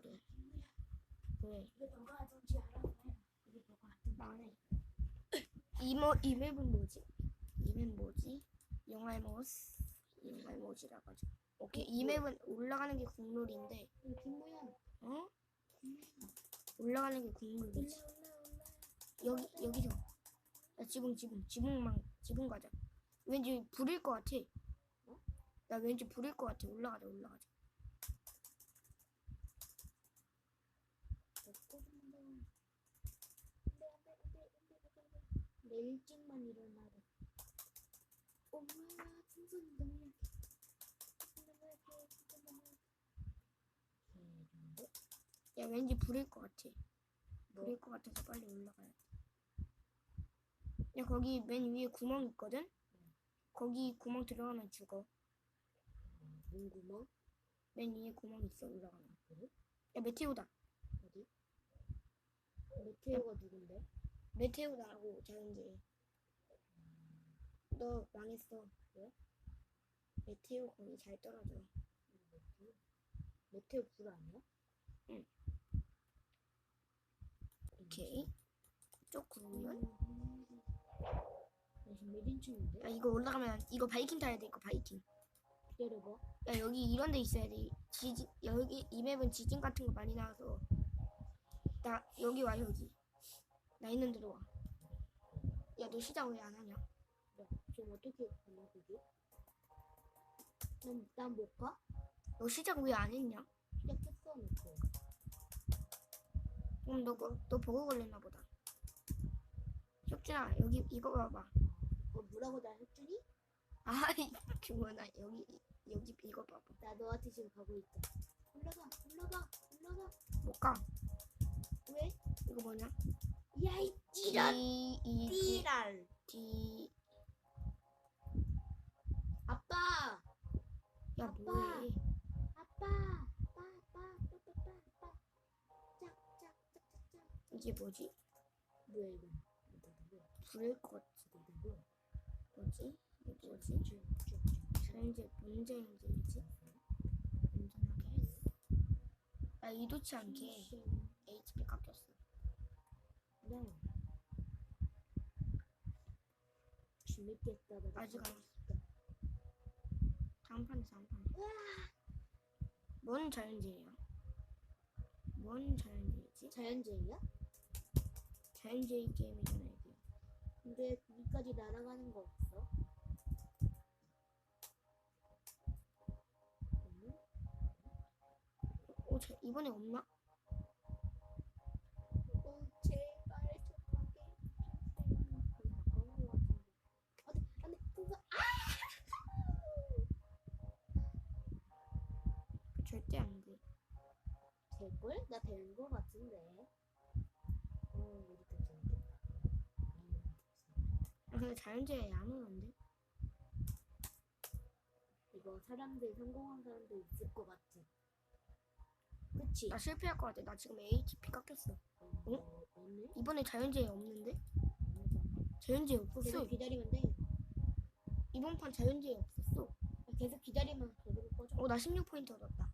있거든. 왜? 망해. 이모 이 맵은 뭐지? 이맵 뭐지? 영화의 모스 영화의 모지라고 하죠. 오케이 이 맵은 올라가는 게 국룰인데 김모양. 어? 올라가는 게 국룰이지. 여기 여기서 야 지붕 지붕 지붕만 지붕 가자. 왠지 불일 것 같아. 어? 나 왠지 불일 것 같아. 올라가자 올라가자. 내 일찍만 일어나래. 엄마, 풍선이 너무 약해. 너무 약해. 풍선 너무 약해. 개는데? 야 왠지 불일 것 같아. 뭐? 불일 것 같아서 빨리 올라가야 돼. 야 거기 맨 위에 구멍 있거든? 거기 구멍 들어가면 죽어. 문구멍? 맨 위에 구멍 있어 올라가면. 그래? 야 메테오다. 어디? 메테오가 누군데? 메테오다라고 자연재해. 너 망했어. 왜? 메테오 거기 잘 떨어져. 메테오? 메테오 불 아니야? 오케이. 쪽 구면. 나 지금 몇 인칭인데? 야 이거 올라가면 이거 바이킹 타야 돼 이거 바이킹. 기다려봐. 야 여기 이런 데 있어야 돼. 지진 여기 이 맵은 지진 같은 거 많이 나와서 나 여기 와 여기. 나 있는 데로 와. 야 너 시작 왜안 하냐? 야, 지금 어떻게 가냐, 그게? 난, 난 못 가? 너 시작 왜안 했냐? 시작했어, 놓고. 그럼 너, 거- 너 버거 걸렸나 보다. 혁준아 여기 이거 봐봐. 어, 뭐라고 나 했더니? 아이 그거나 여기 여기 이거 봐봐. 나 너한테 지금 가고 있다. 올라가, 올라가, 올라가. 못 가. 왜? 이거 뭐냐? 야, 이 찌란! D 띠랄! D 아빠! 야 아빠. 뭐해? 아빠! 아빠, 아빠, 아빠, 아빠, 아빠. 짝, 짝, 짝, 짝, 짝. 이게 뭐지? 뭐야, 이거? 불일 것 뭐야? 뭐지? 이게 뭐지? 자 이제 문제인지 이제 안전하게 했어. 나 이도치 않게 HP 깎였어. 네. 재밌겠다. 나 아직 안 판에 다음 판에. 뭔 자연재해야? 뭔 자연재해지? 자연재해야? 자연재해 게임이잖아 이게. 근데 거기까지 날아가는 거 없어? 어, 자, 이번에 없나? 어, 제발 좀 가게 해주세요. 거의 가까운 거 같은데. 안 돼, 안 돼, 그거, 아! 그 절대 안 돼. 될걸? 나 되는 거 같은데. 어, 우리 더 재밌겠다. 아, 근데 자연재해 안 오는데? 이거 사람들 성공한 사람들 있을 것 같지? 그치? 나 실패할 것 같아. 나 지금 HP 깎였어. 어? 없네? 이번에 자연재해 없는데? 자연재해 없었어. 계속 기다리면 돼. 이번 판 자연재해 없었어. 계속 기다리면 계속 꺼져. 어, 나 16포인트 얻었다.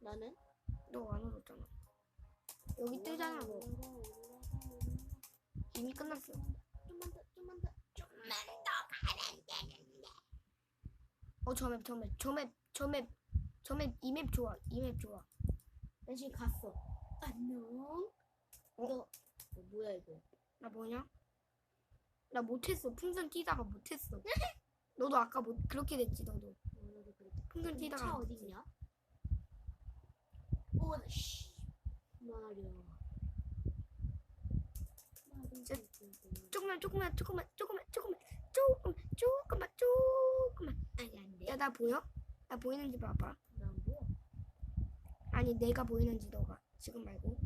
나는? 너 안 얻었잖아. 여기 뜨잖아, 뭐. 올라가, 올라가. 이미 끝났어. 좀만 더, 좀만 더, 좀만 더 가면 되는데. 어, 저 맵, 저 맵, 저 맵, 저 맵, 저 맵, 이 맵 좋아. 이 맵 좋아. 나 지금 갔어. 안녕. 어? 너, 어, 뭐야 이거? 나 뭐냐? 나 못했어. 풍선 뛰다가 못했어. 너도 아까 못, 그렇게 됐지, 너도. 어, 그랬다. 풍선 차 뛰다가. 안 어디. 있냐? 오, 나 씨. 진짜 조금만, 조금만, 조금만, 조금만, 조금만, 조금, 조금만, 조금만. 아니 안 돼. 야, 나 보여? 나 보이는지 봐봐. 난 뭐야? 아니, 내가 보이는지 너가. 지금 말고.